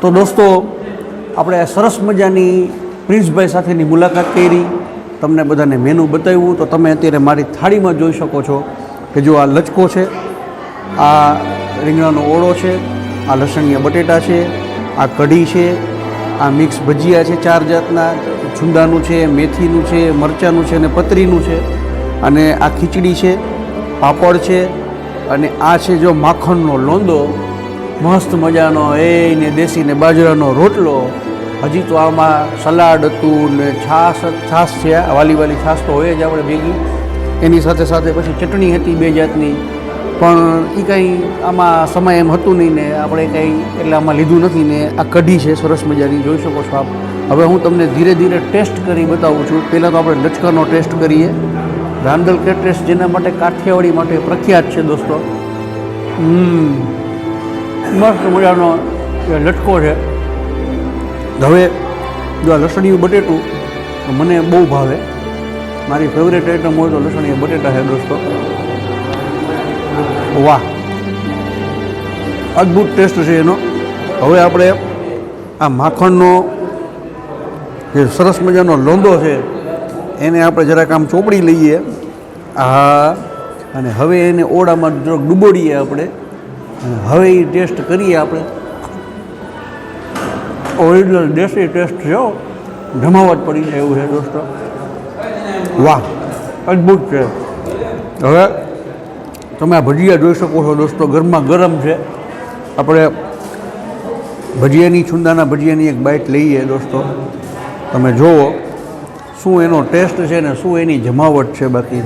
તો દોસ્તો, આપણે સરસ મજાની પ્રિન્સભાઈ સાથેની મુલાકાત કરી. તમને બધાને મેનુ બતાવ્યું. તો તમે અત્યારે મારી થાળીમાં જોઈ શકો છો કે જો આ લચકો છે, આ રીંગણાનો ઓળો છે, આ લસણીયા બટેટા છે, આ કઢી છે, આ મિક્સ ભજીયા છે ચાર જાતના, છુંદાનું છે, મેથીનું છે, મરચાંનું છે અને પતરીનું છે અને આ ખીચડી છે, પાપડ છે અને આ છે જો માખણનો લોંદો મસ્ત મજાનો એ ને દેશી ને બાજરાનો રોટલો. હજી તો આમાં સલાડ હતું ને છાશ છાશ છે વાલી વાલી છાશ તો હોય જ આપણે ભેગી. એની સાથે સાથે પછી ચટણી હતી બે જાતની. પણ એ કંઈ આમાં સમય એમ હતું નહીં ને આપણે કંઈ એટલે આમાં લીધું નથી ને આ કઢી છે, સરસ મજાની, જોઈ શકો છો આપ. હવે હું તમને ધીરે ધીરે ટેસ્ટ કરી બતાવું છું. પહેલાં તો આપણે લચકાનો ટેસ્ટ કરીએ. રાંદલ ટેસ્ટ જેના માટે કાઠિયાવાડી માટે પ્રખ્યાત છે દોસ્તો. હમ. મસ્ત મજાનો લટકો છે. હવે જો આ લસણીયું બટેટું, તો મને બહુ ભાવે. મારી ફેવરેટ આઈટમ હોય તો લસણીયા બટેટા છે દોસ્તો. વાહ. અદ્ભુત ટેસ્ટ છે એનો. હવે આપણે આ માખણનો જે સરસ મજાનો લોંદો છે, એને આપણે જરાક આમ ચોપડી લઈએ. આ અને હવે એને ઓળામાં જરાક ડૂબોડીએ આપણે. અને હવે એ ટેસ્ટ કરીએ આપણે. ઓરિજિનલ દેશી ટેસ્ટ છે ધમાવટ પડી જાય એવું છે દોસ્તો. વાહ, અદ્ભુત છે. હવે તમે આ ભજીયા જોઈ શકો છો દોસ્તો ગરમા ગરમ છે. આપણે ભજીયાની, છુંદાના ભજીયાની એક બાઇટ લઈએ દોસ્તો. તમે જુઓ શું એનો ટેસ્ટ છે ને શું એની જમાવટ છે બાકી.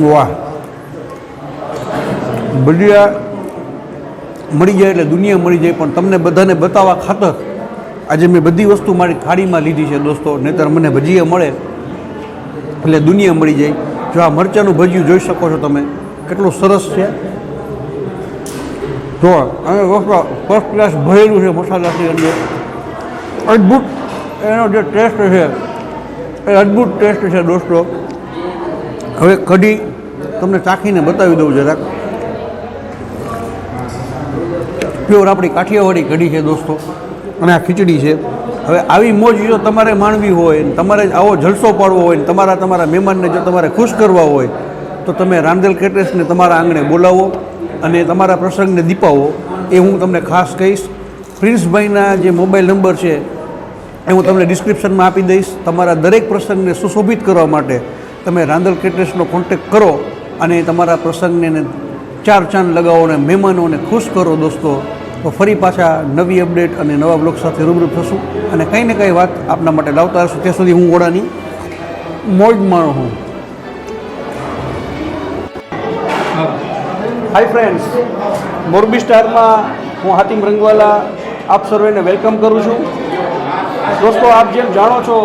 વાહ. ભજીયા મળી જાય એટલે દુનિયા મળી જાય. પણ તમને બધાને બતાવવા ખાતર આજે મેં બધી વસ્તુ મારી થાળીમાં લીધી છે દોસ્તો. નહીંતર મને ભજીયા મળે એટલે દુનિયા મળી જાય. જો આ મરચાંનું ભજીયું જોઈ શકો છો તમે. કેટલું સરસ છે. જો અને દોસ્તો ફર્સ્ટ ક્લાસ ભરેલું છે મસાલાથી અંદર. અદ્ભુત એનો જે ટેસ્ટ છે, એ અદ્ભુત ટેસ્ટ છે દોસ્તો. હવે કઢી તમને ચાખીને બતાવી દઉં જરાક. પ્યોર આપણી કાઠિયાવાડી કઢી છે દોસ્તો. અને આ ખીચડી છે. હવે આવી મોજ જો તમારે માણવી હોય ને તમારે આવો જલસો પાડવો હોય ને તમારા તમારા મહેમાનને જો તમારે ખુશ કરવા હોય, તો તમે રામદેલ કેટરેસને તમારા આંગણે બોલાવો અને તમારા પ્રસંગને દીપાવો. એ હું તમને ખાસ કહીશ. પ્રિન્સભાઈના જે મોબાઈલ નંબર છે, એ હું તમને ડિસ્ક્રિપ્શનમાં આપી દઈશ. તમારા દરેક પ્રસંગને સુશોભિત કરવા માટે તમે રાંદલ કેટરેસનો કોન્ટેક કરો અને તમારા પ્રસંગને ચાર ચાંદ લગાવો અને મહેમાનોને ખુશ કરો દોસ્તો. તો ફરી પાછા નવી અપડેટ અને નવા બ્લોગ સાથે રૂબરૂ થશું. અને કંઈ ને કંઈ વાત આપના માટે લાવતા હશું. ત્યાં સુધી હું ઓળાની મોજ માણું હું હાય ફ્રેન્ડ્સ મોરબી સ્ટારમાં હું હાતિમ રંગવાલા આપ સર્વેને વેલકમ કરું છું. દોસ્તો, આપ જેમ જાણો છો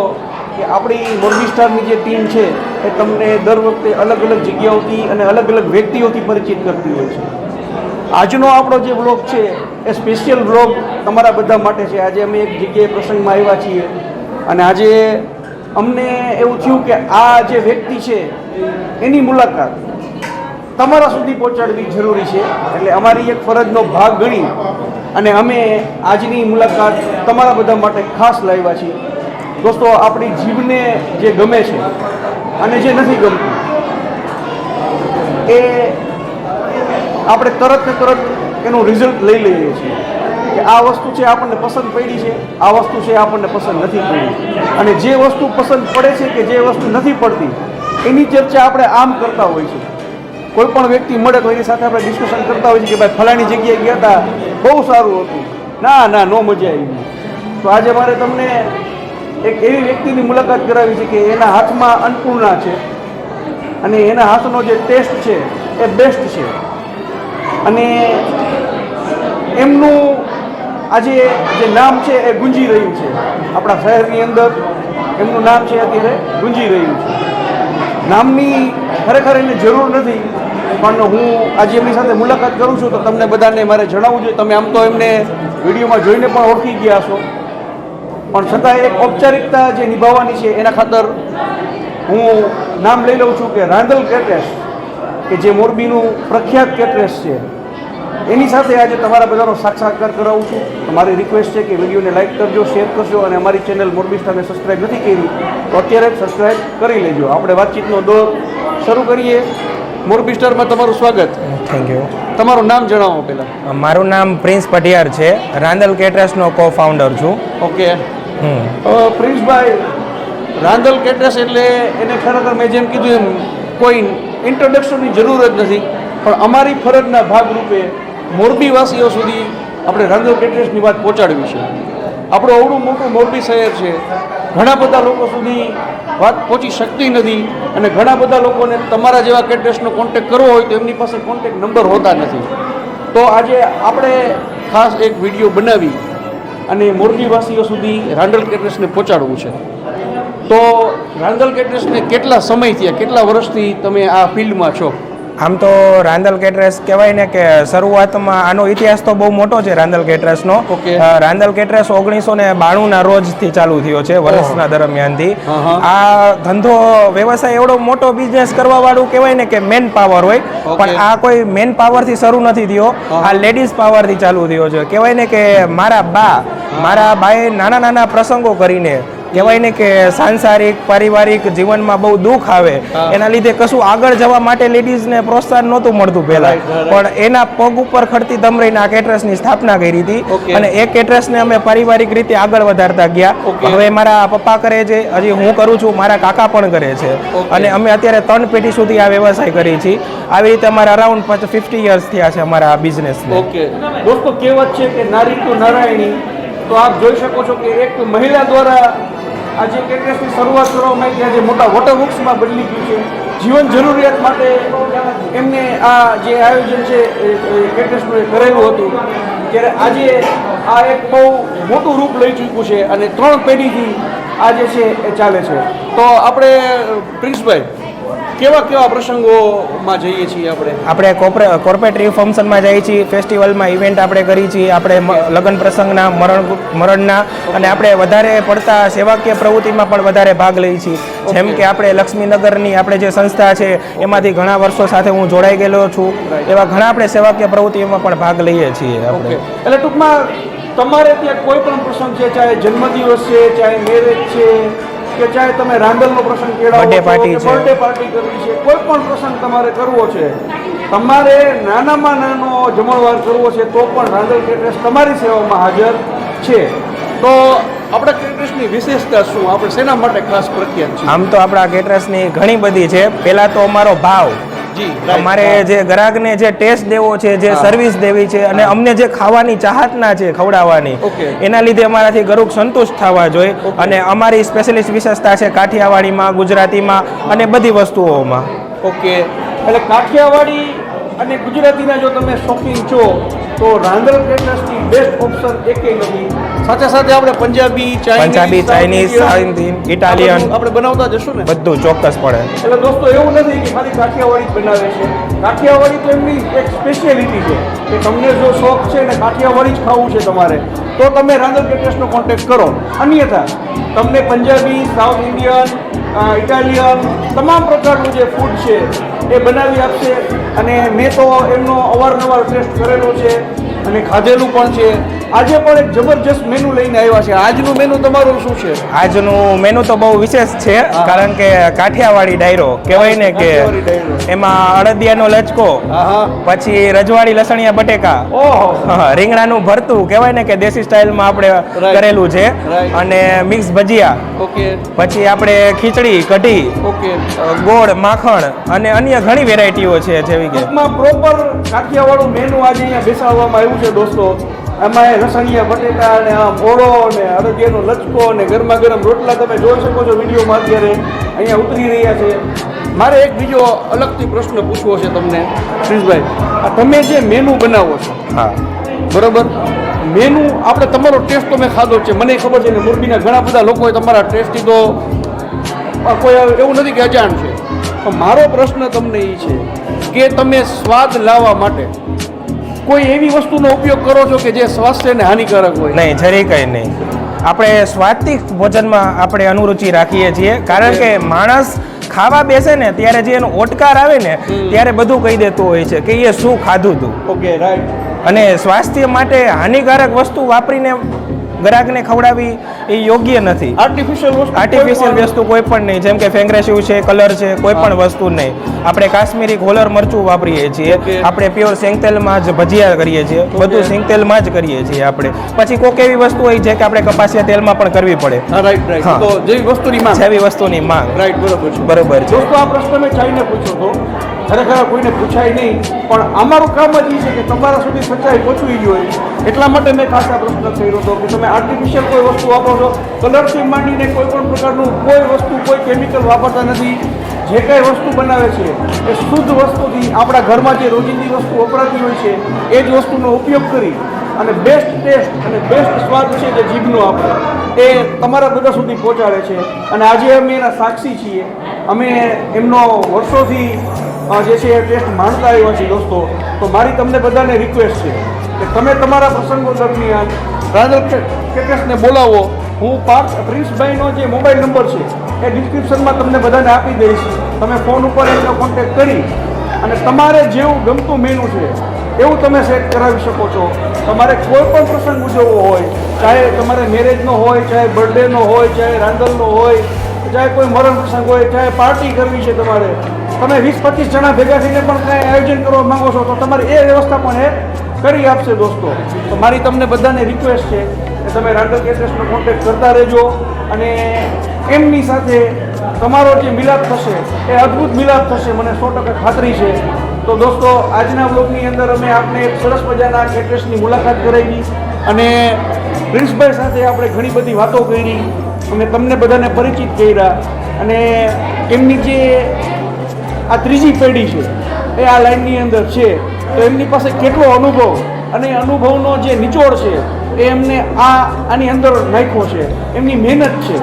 કે આપણી મોરબી સ્ટારની જે ટીમ છે, એ તમને દર વખતે અલગ અલગ જગ્યાઓથી અને અલગ અલગ વ્યક્તિઓથી પરિચિત કરતી હોય છે. આજનો આપણો જે બ્લોગ છે, એ સ્પેશિયલ બ્લોગ તમારા બધા માટે છે. આજે અમે એક જગ્યાએ પ્રસંગમાં આવ્યા છીએ. અને આજે અમને એવું થયું કે આ જે વ્યક્તિ છે, એની મુલાકાત તમારા સુધી પહોંચાડવી જરૂરી છે. એટલે અમારી એક ફરજનો ભાગ ગણી અને અમે આજની મુલાકાત તમારા બધા માટે ખાસ લાવ્યા છીએ. દોસ્તો, આપણી જીભને જે ગમે છે અને જે નથી ગમતું, એ આપણે તરત ને તરત એનું રિઝલ્ટ લઈ લઈએ છીએ. કે આ વસ્તુ છે આપણને પસંદ પડી છે, આ વસ્તુ છે આપણને પસંદ નથી પડી. અને જે વસ્તુ પસંદ પડે છે કે જે વસ્તુ નથી પડતી, એની ચર્ચા આપણે આમ કરતા હોય છે. કોઈ પણ વ્યક્તિ મળે તો એની સાથે આપણે ડિસ્કશન કરતા હોઈએ છીએ કે ભાઈ ફલાણી જગ્યાએ ગયા હતા બહુ સારું હતું. ના ના, નો મજા આવી તો આજે મારે તમને એક એવી વ્યક્તિની મુલાકાત કરાવી છે કે એના હાથમાં અન્નપૂર્ણા છે. અને એના હાથનો જે ટેસ્ટ છે, એ બેસ્ટ છે. અને એમનું આજે જે નામ છે એ ગુંજી રહ્યું છે. આપણા શહેરની અંદર એમનું નામ છે અત્યારે ગુંજી રહ્યું છે. નામની ખરેખર એને જરૂર નથી, પણ હું આજે એમની સાથે મુલાકાત કરું છું તો તમને બધાને મારે જણાવવું જોઈએ. તમે આમ તો એમને વિડીયોમાં જોઈને પણ ઓળખી ગયા છો પણ છતાં એક ઔપચારિકતા જે નિભાવવાની છે એના ખાતર હું નામ લઈ લઉં છું કે રાંદલ કેટરેસ કે જે મોરબીનું પ્રખ્યાત કેટરેસ છે એની સાથે આજે તમારા બધાનો સાક્ષાત્કાર કરાવું છું. તમારી રિક્વેસ્ટ છે કે વિડીયોને લાઇક કરજો શેર કરજો અને અમારી ચેનલ મોરબી સ્ટારને સબસ્ક્રાઇબ નથી કરી તો અત્યારે જ સબસ્ક્રાઈબ કરી લેજો. આપણે વાતચીતનો દોર શરૂ કરીએ. મોરબી સ્ટારમાં તમારું સ્વાગત. થેન્ક યુ તમારું નામ જણાવો પહેલાં. મારું નામ પ્રિન્સ પટિયાર છે. રાંદલ કેટરેસનો કો ફાઉન્ડર છું. ઓકે. પ્રિન્સભાઈ રાંદલ કેટરેસ એટલે એને ખરેખર મેં જેમ કીધું એમ કોઈ ઇન્ટ્રોડક્શનની જરૂર જ નથી. પણ અમારી ફરજના ભાગરૂપે મોરબીવાસીઓ સુધી આપણે રાંદલ કેટરસની વાત પહોંચાડવી છે. આપણું અવડું મોટું મોરબી શહેર છે. ઘણા બધા લોકો સુધી વાત પહોંચી શકતી નથી અને ઘણા બધા લોકોને તમારા જેવા કેટરસનો કોન્ટેક કરવો હોય તો એમની પાસે કોન્ટેક નંબર હોતા નથી. તો આજે આપણે ખાસ એક વીડિયો બનાવી અને મોરબીવાસીઓ સુધી રાંડલ કેટરસને પહોંચાડવું છે. તો રાંદલ કેટરસને કેટલા સમયથી કેટલા વર્ષથી તમે આ ફિલ્ડમાં છો? આમ તો રાંદલ કેટરસ કહેવાય ને કે શરૂઆતમાં આનો ઇતિહાસ તો બહુ મોટો છે રાંદલ કેટરસનો. રાંદલ કેટરસ ઓગણીસો ને બાણુંના રોજથી ચાલુ થયો છે વર્ષના દરમિયાનથી. આ ધંધો વ્યવસાય એવડો મોટો બિઝનેસ કરવા વાળું કહેવાય ને કે મેન પાવર હોય. પણ આ કોઈ મેન પાવરથી શરૂ નથી થયો. આ લેડીઝ પાવરથી ચાલુ થયો છે. કહેવાય ને કે મારા બા મારા બાએ નાના નાના પ્રસંગો કરીને કહેવાય ને કે સાંસારિક પારિવારિક જીવનમાં બહુ દુઃખ આવે. એના લીધે કશું આગળ જવા માટે લેડીઝને પ્રોત્સાહન નહોતું મળતું પહેલા. પણ એના પગ ઉપર ખડતી દમરીને આ કેટરસની સ્થાપના કરી હતી. અને એ કેટરસને અમે પારિવારિક રીતે આગળ વધારતા ગયા. હવે મારા પપ્પા કરે છે. હજી હું કરું છું. મારા કાકા પણ કરે છે. અને અમે અત્યારે ત્રણ પેઢી સુધી આ વ્યવસાય કરી છીએ આવી રીતે અમારા અરાઉન્ડ ફિફ્ટી યર્સ થયા છે અમારા આ બિઝનેસ ઓકે દોસ્તો કહેવત છે કે નારી તો નારાયણી. તો આપ જોઈ શકો છો કે એક મહિલા દ્વારા આ કેટરેસની શરૂઆત કરવામાં આવી આજે મોટા વોટર વૃક્ષમાં બદલી ગયું છે. જીવન જરૂરિયાત માટે એમને આ જે આયોજન છે એ કરેલું હતું. ત્યારે આજે આ એક બહુ મોટું રૂપ લઈ ચૂક્યું છે અને ત્રણ પેઢીથી આ જે છે એ ચાલે છે. તો આપણે પ્રિન્સભાઈ કેવા કેવા પ્રસંગોમાં જઈએ છીએ આપણે? આપણે કોર્પોરેટ ફંક્શનમાં જઈએ છીએ ફેસ્ટિવલમાં ઇવેન્ટ આપણે કરી છીએ આપણે લગ્ન પ્રસંગના મરણ મરણના અને આપણે વધારે પડતા સેવાકીય પ્રવૃત્તિમાં પણ વધારે ભાગ લઈએ છીએ. જેમ કે આપણે લક્ષ્મીનગરની આપણે જે સંસ્થા છે એમાંથી ઘણા વર્ષો સાથે હું જોડાઈ ગયેલો છું. એવા ઘણા આપણે સેવાકીય પ્રવૃત્તિઓમાં પણ ભાગ લઈએ છીએ આપણે. એટલે ટૂંકમાં તમારે ત્યાં કોઈ પણ પ્રસંગ છે ચાહે જન્મદિવસ છે ચાહે મેરેજ છે કે ચાહે તમે રાંડલનો પ્રસંગ કેળાવો. બર્થડે પાર્ટી કરવી છે કોઈ પણ પ્રસંગ તમારે કરવો છે તમારે નાનામાં નાનો જમણવાર કરવો છે તો પણ રાંડલ કેટરસ તમારી સેવામાં હાજર છે. તો આપણા કેટરસની વિશેષતા શું? આપણે શેના માટે ખાસ પ્રખ્યાત છે આમ તો આપણા કેટરસની ઘણી બધી છે. પહેલાં તો અમારો ભાવ અમારે જે ગ્રાહકને જે ટેસ્ટ દેવો છે જે સર્વિસ દેવી છે અને અમને જે ખાવાની ચાહતના છે ખવડાવવાની એના લીધે અમારાથી ગરુક સંતુષ્ટ થવા જોઈએ અને અમારી સ્પેશિયલિસ્ટ વિશેષતા છે કાઠિયાવાડીમાં ગુજરાતીમાં અને બધી વસ્તુઓમાં. ઓકે. એટલે કાઠિયાવાડી અને ગુજરાતીના જો તમે શોખીન છો તો રાંધણ કેટરસની બેસ્ટ ઓપ્શન નથી. સાથે સાથે આપણે પંજાબી પંજાબી, ચાઇનીઝ, ઇટાલિયન. આપણે બનાવતા જશું ને. બધું ચોક્કસ પડે. એટલે દોસ્તો એવું નથી કે ખાલી કાઠિયાવાડી જ બનાવે છે. કાઠિયાવાડી તો એમની એક સ્પેશિયાલિટી છે કે તમને જો શોખ છે ને કાઠિયાવાડી જ ખાવું છે તમારે તો તમે રાંધણ કેટરસનો કોન્ટેક્ટ કરો. અન્યથા તમને પંજાબી સાઉથ ઇન્ડિયન ઇટાલિયન તમામ પ્રકારનું જે ફૂડ છે એ બનાવી આપશે. અને મેં તો એમનો અવારનવાર ટેસ્ટ કરેલો છે અને ખાધેલું પણ છે. આજે પણ એક જબરજસ્ત મેનુ લઈને આવ્યા છે. આજનું મેનુ તમારું શું છે? આજનું મેનુ તો બહુ વિશેષ છે કારણ કે કાઠિયાવાડી ડાયરો કહેવાય ને કે. એમાં અડદિયાનો લચકો પછી રજવાડી લસણિયા બટેકા રીંગણાનું ભરતું કહેવાય ને કે દેશી સ્ટાઇલમાં આપણે. કરેલું છે. અને મિક્સ ભજીયા. ઓકે. પછી આપણે ખીચડી કઢી ઓકે. ગોળ માખણ અને અન્ય ઘણી વેરાયટીઓ છે જેવી કે પ્રોપર કાઠિયાવાડું મેનુ આજે અહીંયા બેસાડવામાં આવ્યું છે દોસ્તો. એમાં એ લસણિયા બટેટા અને આ મોળો અને અડદિયાનો લચકો અને ગરમા ગરમ રોટલા તમે જોઈ શકો છો વિડીયોમાં અત્યારે. અહીંયા ઉતરી રહ્યા છે. મારે એક બીજો અલગથી પ્રશ્ન પૂછવો છે તમને શ્રીષભાઈ આ તમે જે મેનુ બનાવો છો હા. બરોબર? મેનુ આપણે તમારો ટેસ્ટ તો મેં ખાધો છે. મને ખબર છે ને મોરબીના ઘણા બધા લોકોએ તમારા ટેસ્ટથી તો કોઈ એવું નથી કે અજાણ છે. પણ મારો પ્રશ્ન તમને એ છે કે તમે સ્વાદ લાવવા માટે કોઈ એવી વસ્તુનો ઉપયોગ કરો છો કે જે સ્વાસ્થ્યને હાનિકારક હોય? નહીં જરી કંઈ નહીં. આપણે સ્વાદિક ભોજનમાં આપણે અનુરુચિ રાખીએ છીએ કારણ કે માણસ ખાવા બેસે ને ત્યારે જે એનો ઓટકાર આવે ને ત્યારે બધું કહી દેતું હોય છે કે એ શું ખાધું હતું ઓકે રાઈટ અને સ્વાસ્થ્ય માટે હાનિકારક વસ્તુ વાપરીને ગ્રાહકને ખવડાવી એ યોગ્ય નથી. આર્ટિફિશિયલ વસ્તુ આર્ટિફિશિયલ વસ્તુ કોઈ પણ નહીં. જેમ કે ફેંગ્રેસિવ છે કલર છે કોઈ પણ વસ્તુ નહીં. આપણે કાશ્મીરી ઘોલર મરચું વાપરીએ છીએ. આપણે પ્યોર સિંગતેલમાં જ ભજીયા કરીએ છીએ. બધું સિંગતેલમાં જ કરીએ છીએ આપણે. પછી કોઈક એવી વસ્તુ હોય છે કે આપણે કપાસિયા તેલમાં પણ કરવી પડે. રાઈટ રાઈટ તો જેવી વસ્તુની માંગ. જેવી વસ્તુની માંગ. રાઈટ બરોબર બરોબર છે. દોસ્તો આ પ્રશ્ન મેં ચાઈને પૂછ્યો હતો. ખરેખર કોઈને પૂછાય નહીં, પણ અમારું કામ જ એ છે કે તમારા સુધી સચ્ચાઈ પહોંચવી જોઈએ. એટલા માટે મેં ખાસ આ પ્રશ્ન કર્યો હતો કે તમે આર્ટિફિશિયલ કોઈ વસ્તુ વાપરો છો, કલરથી માંડીને કોઈ પણ પ્રકારનું કોઈ વસ્તુ, કોઈ કેમિકલ વાપરતા નથી. જે કાંઈ વસ્તુ બનાવે છે, એ શુદ્ધ વસ્તુથી આપણા ઘરમાં જે રોજિંદી વસ્તુ વપરાતી હોય છે, એ જ વસ્તુનો ઉપયોગ કરી અને બેસ્ટ ટેસ્ટ અને બેસ્ટ સ્વાદ છે જે જીભનો આપણે એ તમારા બધા સુધી પહોંચાડે છે. અને આજે અમે એના સાક્ષી છીએ. અમે એમનો વર્ષોથી જે છે એ ટેસ્ટ માણતા આવ્યા છીએ દોસ્તો. તો મારી તમને બધાને રિક્વેસ્ટ છે કે તમે તમારા પ્રસંગો દરમિયાન રાજલ કેટેસને બોલાવો. હું પાર્થ પ્રિન્સભાઈનો જે મોબાઈલ નંબર છે એ ડિસ્ક્રિપ્શનમાં તમને બધાને આપી દઈશ. તમે ફોન ઉપર એમનો કોન્ટેક્ટ કરી અને તમારે જેવું ગમતું મેનુ છે એવું તમે સેટ કરાવી શકો છો. તમારે કોઈ પણ પ્રસંગ ઉજવવો હોય, ચાહે તમારે મેરેજનો હોય, ચાહે બર્થડેનો હોય, ચાહે રાંદલનો હોય ચાહે કોઈ મરણ પ્રસંગ હોય, ચાહે પાર્ટી કરવી છે તમારે, તમે વીસ પચીસ જણા ભેગા થઈને પણ કાંઈ આયોજન કરવા માંગો છો, તો તમારે એ વ્યવસ્થા પણ એ કરી આપશે દોસ્તો. તો મારી તમને બધાને રિક્વેસ્ટ છે કે તમે રાંદલ કેટરેસનો કોન્ટેક્ટ કરતા રહેજો અને એમની સાથે તમારો જે મિલાપ થશે, એ અદ્ભુત મિલાપ થશે, મને સો ટકા ખાતરી છે. તો દોસ્તો, આજના બ્લોગની અંદર અમે આપને એક સરસ મજાના કેટરેસની મુલાકાત કરાવી અને પ્રિન્સભાઈ સાથે આપણે ઘણી બધી વાતો કરી. અને તમને બધાને પરિચિત કર્યા અને એમની જે આ ત્રીજી પેઢી છે, એ આ લાઈનની અંદર છે. તો એમની પાસે કેટલો અનુભવ અને અનુભવનો જે નિચોડ છે, એ એમને આ આની અંદર નાખ્યો છે. એમની મહેનત છે.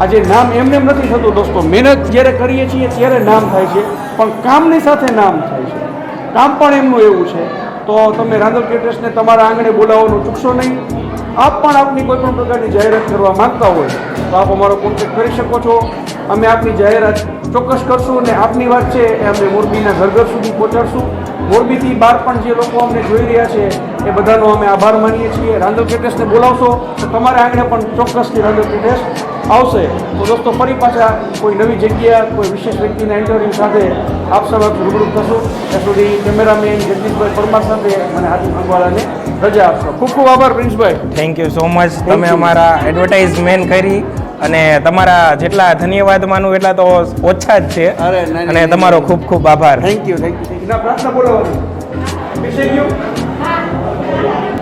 આ જે નામ એમને એમ નથી થતું દોસ્તો. મહેનત જ્યારે કરીએ છીએ ત્યારે નામ થાય છે, પણ કામની સાથે નામ થાય છે. કામ પણ એમનું એવું છે. તો તમે રાંદલ કેટર્સને તમારા આંગણે બોલાવવાનું ચૂકશો નહીં. આપ પણ આપની કોઈ પણ પ્રકારની જાહેરાત કરવા માંગતા હોય, તો આપ અમારો કોન્ટેક્ટ કરી શકો છો. અમે આપની જાહેરાત ચોક્કસ કરશું અને આપની વાત છે એ અમે મોરબીના ઘર ઘર સુધી પહોંચાડશું. મોરબીથી બહાર પણ જે લોકો અમને જોઈ રહ્યા છે, એ બધાનો અમે આભાર માનીએ છીએ. રાંદલ કેટેસને બોલાવશો તો તમારા આંગણે પણ ચોક્કસથી રાંદલ કેટેસ આવશે. તો દોસ્તો ફરી પાછા કોઈ નવી જગ્યા કોઈ વિશેષ વ્યક્તિના ઇન્ટરવ્યૂ સાથે આપ સમક્ષ રૂબરૂ થશું. ત્યાં સુધી કેમેરામેન જગદીશભાઈ પરમાર સાથે મને હાથી ભગવાળાને રજા આપશો. ખૂબ ખૂબ આભાર પ્રિન્સભાઈ. થેન્ક યુ સો મચ તમે અમારા એડવર્ટાઇઝમેન્ટ કરી અને તમારા જેટલા ધન્યવાદ માનું એટલા તો ઓછા જ છે. અને તમારો ખૂબ ખૂબ આભાર. થેન્ક યુ થેન્ક યુ પ્રાર્થના ગયું